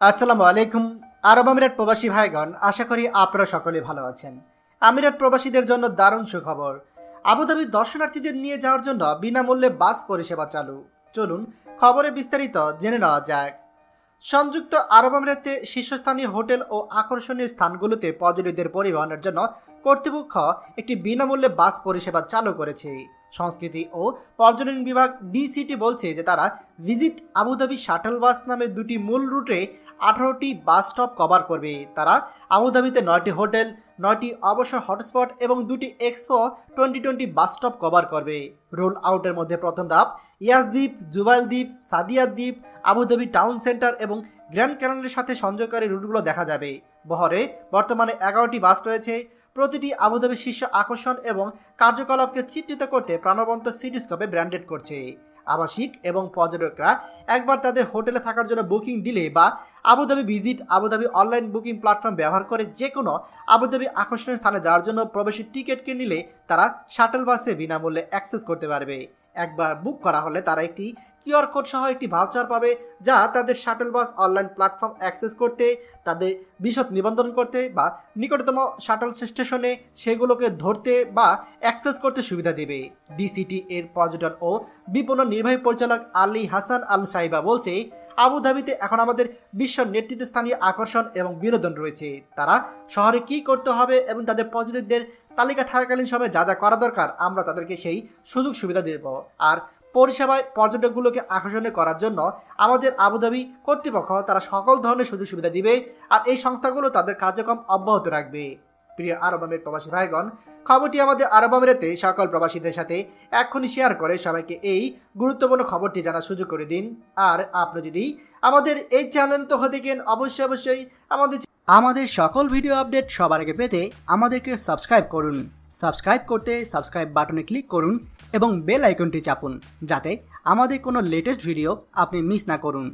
আসসালামু আলাইকুম, আরব আমিরাত প্রবাসী ভাইগণ, আশা করি আপনারা সকলে ভালো আছেন। আমিরাত প্রবাসীদের জন্য দারুণ সুখবর। আবুধাবি দর্শনার্থীদের নিয়ে যাওয়ার জন্য বিনামূল্যে বাস পরিষেবা চালু। চলুন খবরে বিস্তারিত জেনে নেওয়া যাক। সংযুক্ত আরব আমিরাতে শীর্ষস্থানীয় হোটেল ও আকর্ষণীয় স্থানগুলোতে পর্যটকদের পরিবহনের জন্য কর্তৃপক্ষ একটি বিনামূল্যে বাস পরিষেবা চালু করেছে। সংস্কৃতি ও পর্যটন বিভাগ ডিসিটি বলছে যে তারা ভিজিট আবুধাবি শাটল বাস নামে দুটি মূল রুটে আঠারোটি বাস স্টপ কভার করবে। তারা আবুধাবিতে নয়টি হোটেল, নয়টি অবসর হটস্পট এবং দুটি expo twenty twenty bus stop cover করবে। রোল আউটের মধ্যে প্রথম ধাপ ইয়াস দ্বীপ জুবাইল দ্বীপ সাদিয়া দ্বীপ আবুধাবি টাউন সেন্টার এবং গ্র্যান্ড ক্যানালের সাথে সংযোগকারী রুটগুলো দেখা যাবে। বহরে বর্তমানে এগারোটি বাস রয়েছে, প্রতিটি আবুধাবি শীর্ষ আকর্ষণ এবং কার্যকলাপকে চিত্রিত করতে প্রাণবন্ত সিটিস্কোপে ব্র্যান্ডেড করছে। আবাসিক এবং পর্যটকরা একবার তাদের হোটেলে থাকার জন্য বুকিং দিলে বা Abu Dhabi visit, Abu Dhabi online booking platform ব্যবহার করে যে কোনো আবুধাবি আকর্ষণীয় স্থানে যাওয়ার জন্য প্রবেশের টিকিট কিনে নিলে তারা শাটল বাসে বিনামূল্যে অ্যাক্সেস করতে পারবে। একবার বুক করা হলে তারা একটি কিউআর কোড সহ একটি ভাউচার পাবে যা তাদের shuttle bus online platform access করতে, তাদের বিশদ নিবন্ধন করতে বা নিকটতম শাটল স্টেশনে সেগুলোকে ধরতে বা অ্যাক্সেস করতে সুবিধা দেবে। ডিসিটি এর পর্যটন ও বিপণন নির্বাহী পরিচালক আলী হাসান আল সাইবা বলছে, আবুধাবিতে এখন আমাদের বিশ্ব নেতৃত্বস্থানীয় আকর্ষণ এবং বিনোদন রয়েছে। তারা শহরে কি করতে হবে এবং তাদের পর্যটকদের তালিকা থাকাকালীন সময়ে যা যা করা দরকার, আমরা তাদেরকে সেই সুযোগ সুবিধা দেব। আর পরিষেবায় পর্যটকগুলোকে আকর্ষণীয় করার জন্য আমাদের আবুধাবি কর্তৃপক্ষ, তারা সকল ধরনের সুযোগ সুবিধা দিবে আর এই সংস্থাগুলো তাদের কার্যক্রম অব্যাহত রাখবে। প্রিয় আরব আমির প্রবাসী ভাইগণ, খবরটি আমাদের আরব আমিরাতে সকল প্রবাসীদের সাথে এক্ষুনি শেয়ার করে সবাইকে এই গুরুত্বপূর্ণ খবরটি জানার সুযোগ করে দিন। আর আপনি যদি আমাদের এই চ্যানেল তো হতে গেন অবশ্যই অবশ্যই আমাদের আমাদের সকল ভিডিও আপডেট সবার আগে পেতে আমাদেরকে সাবস্ক্রাইব করুন। সাবস্ক্রাইব করতে সাবস্ক্রাইব বাটনে ক্লিক করুন এবং বেল আইকনটি চাপুন, যাতে আমাদের কোনো লেটেস্ট ভিডিও আপনি মিস না করুন।